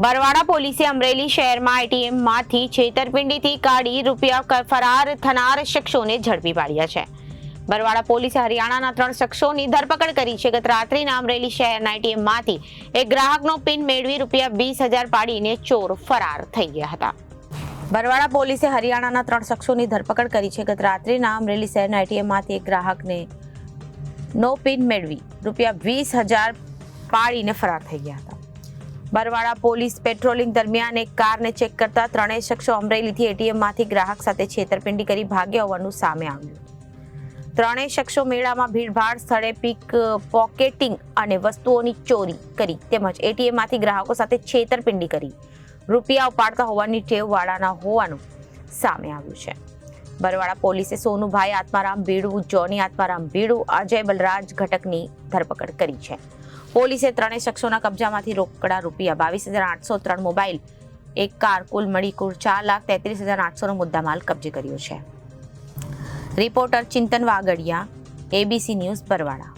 બરવાડા પોલીસે અમરેલી શહેરમાં એટીએમમાંથી છેતરપિંડીથી કાઢી રૂપિયા ફરાર થનાર શખ્સોને ઝડપી પાડ્યા છે. બરવાડા પોલીસે હરિયાણાના ત્રણ શખ્સોની ધરપકડ કરી છે. ગત રાત્રિના અમરેલી શહેરના એટીએમમાંથી એક ગ્રાહકનો પિન મેળવી રૂપિયા વીસ હજાર પાડીને ચોર ફરાર થઈ ગયા હતા. બરવાડા પોલીસે હરિયાણાના ત્રણ શખ્સોની ધરપકડ કરી છે. ગત રાત્રિના અમરેલી શહેરના એટીએમમાંથી એક ગ્રાહકને નો પિન મેળવી રૂપિયા વીસ હજાર પાડીને ફરાર થઈ ગયા હતા. બરવાડા પોલીસ પેટ્રોલિંગ દરમિયાન એક કારને ચેક કરતા ત્રણેય શખ્સો અમરેલીથી એટીએમમાંથી ગ્રાહક સાથે છેતરપિંડી કરી ભાગ્યા હોવાનું સામે આવ્યું. ત્રણેય શખ્સો મેળામાં ભીડભાડ, સ્થળે પીક, પોકેટિંગ અને વસ્તુઓની ચોરી કરી તેમજ એટીએમમાંથી ગ્રાહકો સાથે છેતરપિંડી કરી રૂપિયા ઉપાડતા હોવાની ટેવવાળાના હોવાનું સામે આવ્યું છે. બરવાડા પોલીસે સોનુભાઈ આત્મારામ ભીડુ, જોની આત્મારામ ભીડુ, અજય બલરાજ ઘટકની ધરપકડ કરી છે. પોલીસે ત્રણેય શખ્સોના કબજામાંથી રોકડા રૂપિયા, બાવીસ હજાર આઠસો ત્રણ મોબાઈલ, એક કાર, કુલ મળી કુલ ચાર લાખ તેત્રીસ હજાર આઠસોનો મુદ્દામાલ કબજે કર્યો છે. Reporter Chintan Vagadiya ABC News Barwala